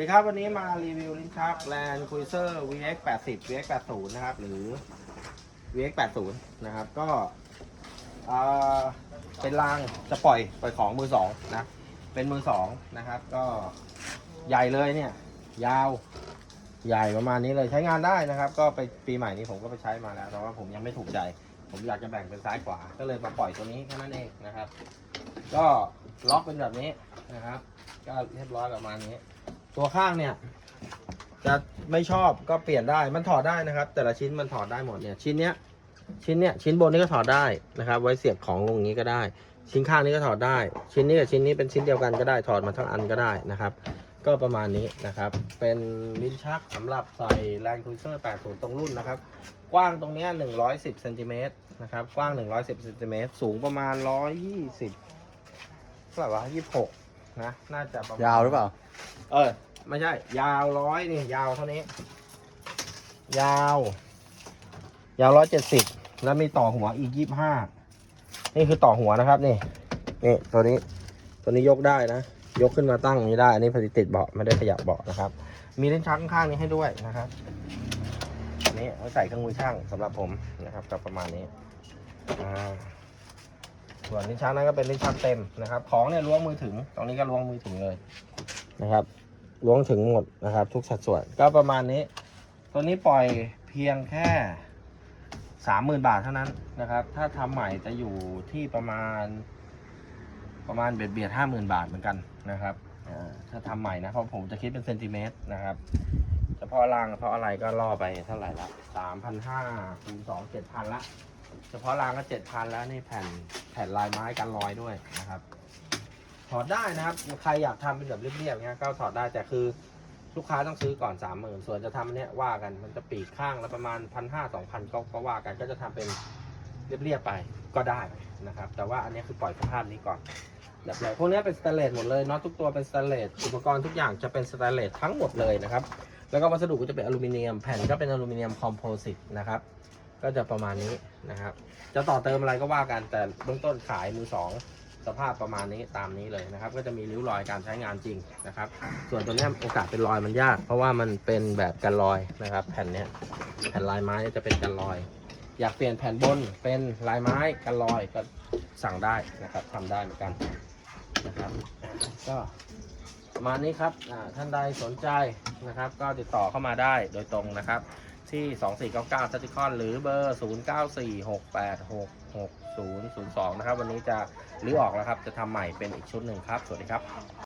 สวัสดีครับ วันนี้มารีวิวลิ้นชัก Land Cruiser VX 80 VX 80นะครับ หรือ VX 80นะครับ ก็เอ่อเป็นรางจะปล่อยปล่อยของมือสองนะ เป็นมือสองนะครับ ก็ใหญ่เลยเนี่ย ยาวใหญ่ประมาณนี้เลยใช้งานได้นะครับ ก็ไปปีใหม่นี้ผมก็ไปใช้มาแล้ว แต่ว่าผมยังไม่ถูกใจ ผมอยากจะแบ่งเป็นซ้ายขวา ก็เลยมาปล่อยตัวนี้แค่นั้นเองนะครับ ก็ล็อกเป็นแบบนี้นะครับ ก็เรียบร้อยประมาณนี้ ตัวข้างเนี่ย จะไม่ชอบก็เปลี่ยนได้มันถอดได้นะครับ แต่ละชิ้นมันถอดได้หมดเนี่ยชิ้นเนี้ยชิ้นเนี้ยชิ้นบนนี้ก็ถอดได้นะครับ ไว้เสียบของลงงนี้ก็ได้ ชิ้นข้างนี้ก็ถอดได้ ชิ้นนี้กับชิ้นนี้เป็นชิ้นเดียวกันก็ได้ถอดมาทั้งอันก็ได้นะครับ ก็ประมาณนี้นะครับ เป็นลิ้นชักสำหรับใส่แรงคูเซอร์80 ตรงรุ่นนะครับ กว้างตรงเนี้ย110เซนติเมตรนะครับกว้าง 110เซนติเมตรสูงประมาณ 120เท่าไหร่วะ26 นะน่าจะประมาณยาวหรือเปล่า เออ ไม่ใช่ ยาวร้อยนี่ยาวเท่านี้ ยาว ยาวร้อยเจ็ดสิบแล้วมีต่อหัวอีกยี่ห้านี่คือต่อหัวนะครับนี่ นี่ตัวนี้ ตัวนี้ยกได้นะ ยกขึ้นมาตั้งอย่างนี้ได้ อันนี้พอดีติดเบาะไม่ได้ขยับเบาะนะครับ มีลิ้นชักข้างๆนี้ให้ด้วยนะครับอันนี้ไว้ใส่เครื่องมือช่างสำหรับผมนะครับก็ประมาณนี้อ่า ส่วนลิ้นชักนั้นก็เป็นลิ้นชักเต็มนะครับ ของเนี่ยล้วงมือถึง ตรงนี้ก็ล้วงมือถึงเลยนะครับ ล้วงถึงหมดนะครับ ทุกสัดส่วนก็ประมาณนี้ ตัวนี้ปล่อยเพียงแค่สามหมื่นบาทเท่านั้นนะครับ ถ้าทำใหม่จะอยู่ที่ประมาณ ประมาณเบียดเบียดห้าหมื่นบาทเหมือนกันนะครับถ้าทำใหม่นะเพราะผมจะคิดเป็นเซนติเมตรนะครับเฉพาะรางเฉพาะอะไรก็ล่อไปเท่าไหร่ละสามพันห้าคูณสองเจ็ดพันละ เฉพาะรางก็เจ็ดพันแล้วนี่แผ่นแผ่นลายไม้กันรอยด้วยนะครับ ถอดได้นะครับ ใครอยากทำเป็นแบบเรียบๆเงี้ยก็ถอดได้แต่คือลูกค้าต้องซื้อก่อนสามหมื่นส่วนจะทำอันเนี้ยว่ากันมันจะปีกข้างและประมาณพันห้าสองพันก็ก็ว่ากันก็จะทำเป็นเรียบๆไปก็ได้นะครับ แต่ว่าอันนี้คือปล่อยสภาพนี้ก่อนแบบไหนพวกนี้เป็นสแตนเลสหมดเลยน็อตทุกตัวเป็นสแตนเลสอุปกรณ์ทุกอย่างจะเป็นสแตนเลสทั้งหมดเลยนะครับ แล้วก็วัสดุก็จะเป็นอลูมิเนียม แผ่นก็เป็นอลูมิเนียมคอมโพสิตนะครับ ก็จะประมาณนี้นะครับ จะต่อเติมอะไรก็ว่ากัน แต่เบื้องต้นขายมือสองสภาพประมาณนี้ตามนี้เลยนะครับ ก็จะมีริ้วรอยการใช้งานจริงนะครับ ส่วนตัวนี้โอกาสเป็นรอยมันยาก เพราะว่ามันเป็นแบบกันรอยนะครับ แผ่นเนี้ยแผ่นลายไม้จะเป็นกันรอย อยากเปลี่ยนแผ่นบนเป็นลายไม้กันรอยก็สั่งได้นะครับทำได้เหมือนกันนะครับก็ประมาณนี้ครับท่านใดสนใจนะครับ ก็ติดต่อเข้ามาได้โดยตรงนะครับ ที่ 2499 s ัติคอนหรือเบอร์ 0946866002 นะครับ วันนี้จะรื้อออกแล้วครับ จะทำใหม่เป็นอีกชุดหนึ่งครับ สวัสดีครับ